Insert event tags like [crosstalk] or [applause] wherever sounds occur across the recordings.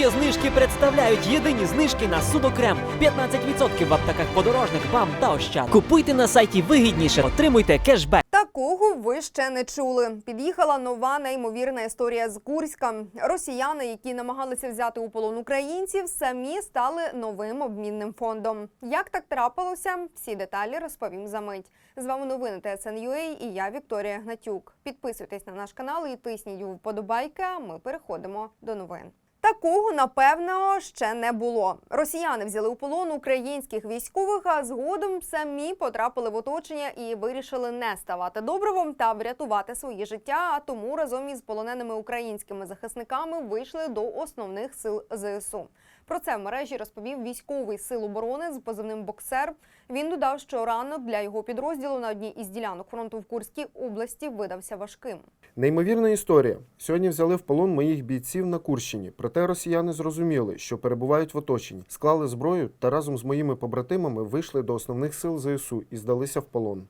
Є знижки представляють єдині знижки на судокрем. 15% в аптеках подорожник, бам та ощад. Купуйте на сайті вигідніше, отримуйте кешбек. Такого ви ще не чули. Під'їхала нова неймовірна історія з Курська. Росіяни, які намагалися взяти у полон українців, самі стали новим обмінним фондом. Як так трапилося? Всі деталі розповім за мить. З вами новини ТСН.UA і я Вікторія Гнатюк. Підписуйтесь на наш канал і тисніть вподобайки. А ми переходимо до новин. Такого напевно ще не було. Росіяни взяли у полон українських військових, а згодом самі потрапили в оточення і вирішили не ставати добровом та врятувати свої життя. А тому разом із полоненими українськими захисниками вийшли до основних сил ЗСУ. Про це в мережі розповів військовий сил оборони з позивним боксер. Він додав, що ранок для його підрозділу на одній із ділянок фронту в Курській області видався важким. Неймовірна історія. Сьогодні взяли в полон моїх бійців на Курщині. Проте росіяни зрозуміли, що перебувають в оточенні, склали зброю та разом з моїми побратимами вийшли до основних сил ЗСУ і здалися в полон.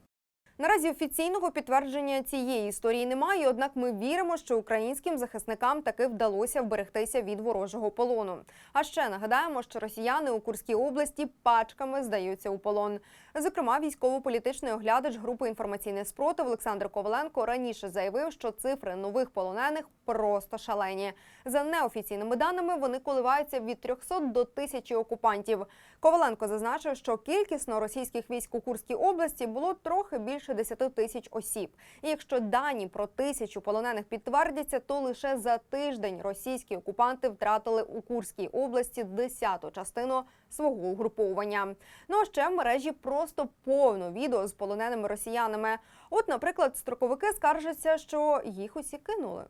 Наразі офіційного підтвердження цієї історії немає. Однак ми віримо, що українським захисникам таки вдалося вберегтися від ворожого полону. А ще нагадаємо, що росіяни у Курській області пачками здаються у полон. Зокрема, військово-політичний оглядач групи інформаційний спротив Олександр Коваленко раніше заявив, що цифри нових полонених просто шалені. За неофіційними даними вони коливаються від 300 до 1000 окупантів. Коваленко зазначив, що кількісно російських військ у Курській області було трохи більше 10 тисяч осіб. І якщо дані про тисячу полонених підтвердяться, то лише за тиждень російські окупанти втратили у Курській області десяту частину свого угруповання. Ну а ще в мережі просто повно відео з полоненими росіянами. От, наприклад, строковики скаржаться, що їх усі кинули.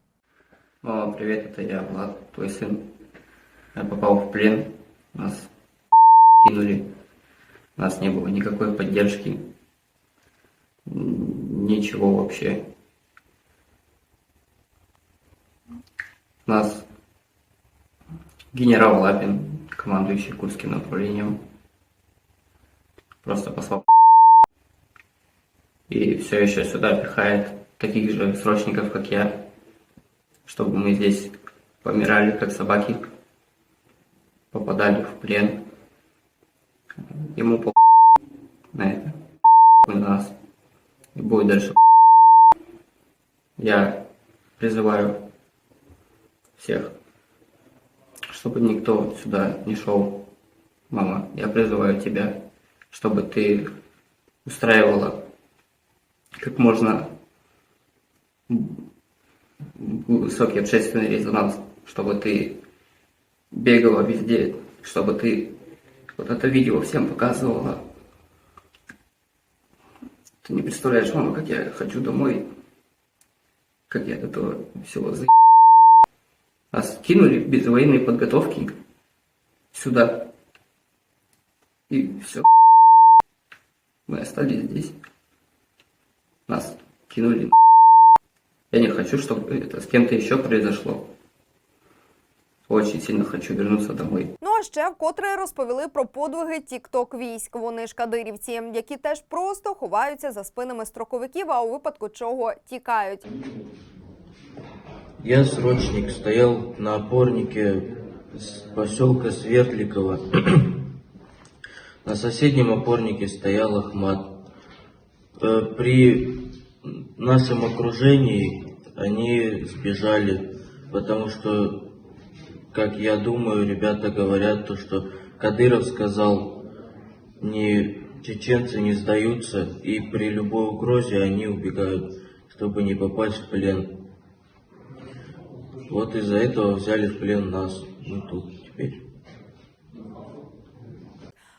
Мама, привет, это я, Влад, твой сын. Я попал в плен, нас кинули, у нас не было никакой поддержки, ничего вообще. Нас генерал Лапин, командующий Курским направлением, просто послал и все еще сюда пихает таких же срочников, как я, чтобы мы здесь помирали, как собаки, попадали в плен. Ему по на это, на нас, и будет дальше Я призываю всех, чтобы никто сюда не шел. Мама, я призываю тебя, чтобы ты устраивала как можно высокий общественный резонанс, чтобы ты бегала везде, чтобы ты вот это видео всем показывала. Ты не представляешь, мама, как я хочу домой, как я этого всего за... Нас кинули без военной подготовки сюда. И все. Мы остались здесь. Нас кинули я не хочу, чтобы это с кем-то еще произошло. Очень сильно хочу вернуться домой. Ну а ще вкотре розповіли про подвиги тікток військ. Вони ж кадирівці, які теж просто ховаються за спинами строковиків, а у випадку чого тікають. Я срочник, стоял на опорнике с поселка Свердликова. [clears throat] На соседнем опорнике стоял Ахмат. Э, При нашем окружении они сбежали, потому что, как я думаю, ребята говорят, то, что Кадыров сказал, не чеченцы не сдаются, и при любой угрозе они убегают, чтобы не попасть в плен. Вот из-за этого взяли в плен нас. Мы тут теперь.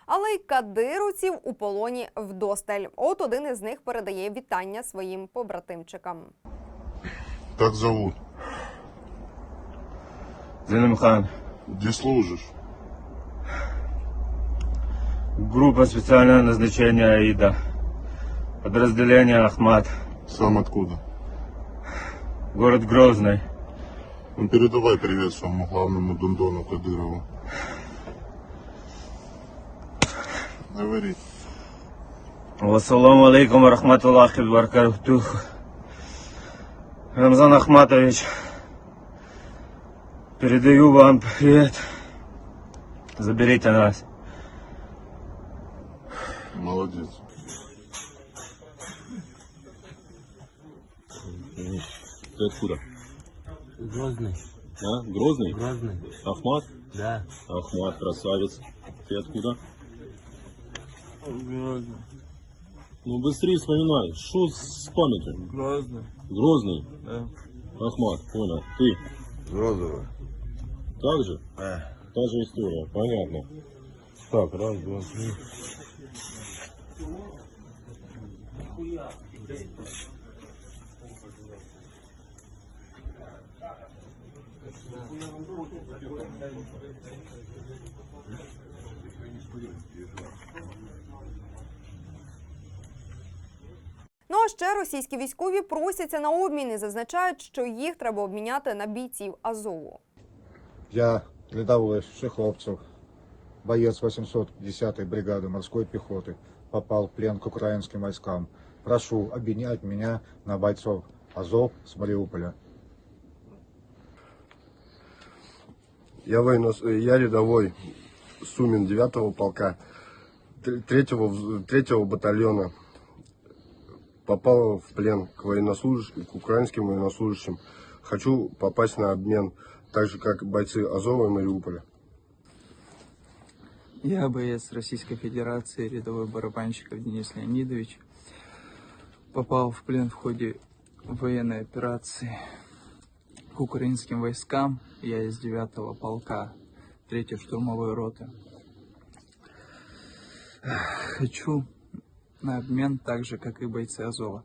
Але й кадировців у полоні вдосталь. От один із них передає вітання своїм побратимчикам. Как зовут? Зелимхан. Где служишь? Группа специального назначения АИДа. Подразделение Ахмат. Сам откуда? Город Грозный. Ну, передавай привет своему главному Дундону Кадырову. Говори. Вассаламу алейкум рахматуллахи баракатух. Рамзан Ахматович. Передаю вам привет. Заберите нас. Молодец. Ты откуда? Грозный. А? Грозный? Грозный. Ахмат? Да. Ахмат, красавец. Ты откуда? Грозный. Ну быстрее вспоминай. Что с памятью? Грозный. Грозный? Да. Ахмат, понял. Ты? Грозный. Так же? Да. Та же история, понятно. Так, раз, два, три. Ну а ще російські військові просяться на обмін і зазначають, що їх треба обміняти на бійців Азову. Я рядовой Шеховцев, боец 810-й бригады морской пехоты, попал в плен к украинским войскам. Прошу обменять меня на бойцов Азов с Мариуполя. Я, военно... я рядовой Сумин 9-го полка 3-го, 3 батальона. Попал в плен к, военнослужащим, к украинским военнослужащим. Хочу попасть на обмен, так же как бойцы Азова и Мариуполя. Я боец Российской Федерации, рядовой барабанщиков Денис Леонидович. Попал в плен в ходе военной операции к украинским войскам. Я из 9-го полка 3-й штурмовой роты. Хочу на обмен так же, как и бойцы Азова.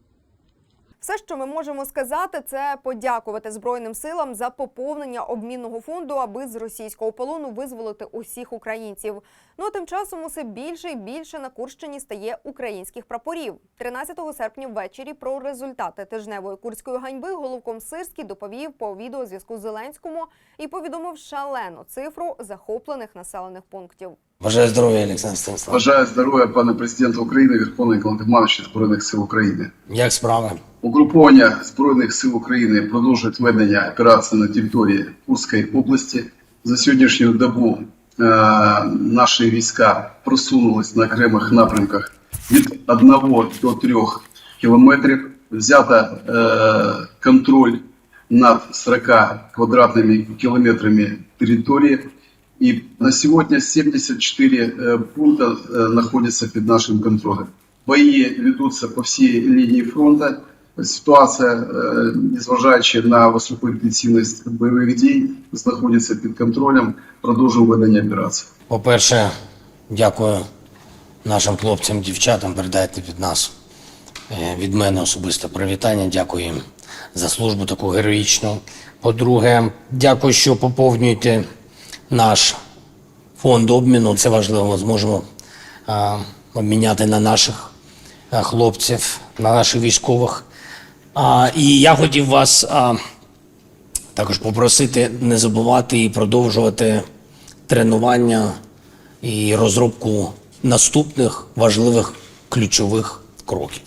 Все, що ми можемо сказати, це подякувати Збройним силам за поповнення обмінного фонду, аби з російського полону визволити усіх українців. Ну а тим часом усе більше і більше на Курщині стає українських прапорів. 13 серпня ввечері про результати тижневої курської ганьби головком Сирський доповів по відеозв'язку Зеленському і повідомив шалену цифру захоплених населених пунктів. Бажаю здоров'я, Олександр Станіславович. Бажаю здоров'я, пане президента України, Верховний Головнокомандуючий Збройних сил України. Як справи? Угруповання Збройних сил України продовжують ведення операції на території Курської області. За сьогоднішню добу е, наші війська просунулись на окремих напрямках від 1 до 3 кілометрів. Взято е, контроль над 40 квадратними кілометрами території. И на сегодня 74 э, пункта э, находятся под нашим контролем. Бои ведутся по всей линии фронта. Ситуація, е, незважаючи на високу інтенсивність бойових дій, знаходиться під контролем. Продовжуємо ведення операції. По-перше, дякую нашим хлопцям, дівчатам. Передайте від нас е, від мене особисто привітання. Дякую їм за службу таку героїчну. По-друге, дякую, що поповнюєте наш фонд обміну. Це важливо. Зможемо а, обміняти на наших а, хлопців, на наших військових. А, і я хотів вас а, також попросити не забувати і продовжувати тренування і розробку наступних важливих ключових кроків.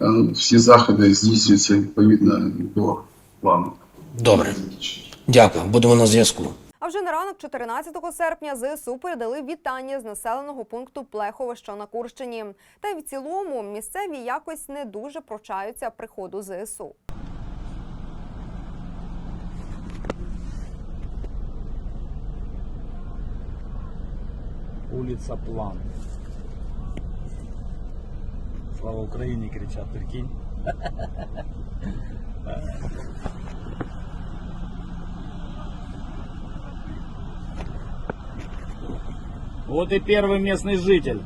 Е, Всі заходи здійснюються відповідно до плану. Добре, дякую. Будемо на зв'язку. Вже на ранок 14 серпня ЗСУ передали вітання з населеного пункту Плехове, що на Курщині. Та й в цілому місцеві якось не дуже прощаються приходу ЗСУ. Улица План. Слава Украине кричат, прикинь. [laughs] Вот и первый местный житель.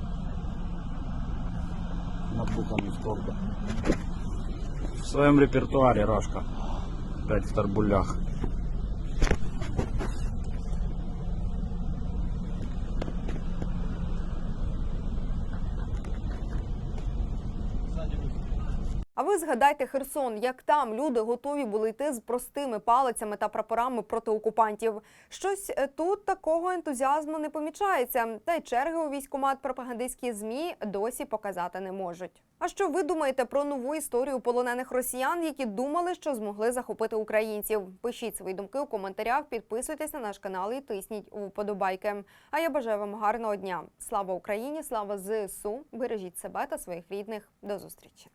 Напутанный в торбе. В своем репертуаре Рашка. Опять в торбулях. А ви згадайте Херсон, як там люди готові були йти з простими палицями та прапорами проти окупантів. Щось е, тут такого ентузіазму не помічається, та й черги у військкомат пропагандистські змі досі показати не можуть. А що ви думаєте про нову історію полонених росіян, які думали, що змогли захопити українців? Пишіть свої думки у коментарях, підписуйтесь на наш канал і тисніть вподобайки. А я бажаю вам гарного дня. Слава Україні! Слава ЗСУ! Бережіть себе та своїх рідних. До зустрічі!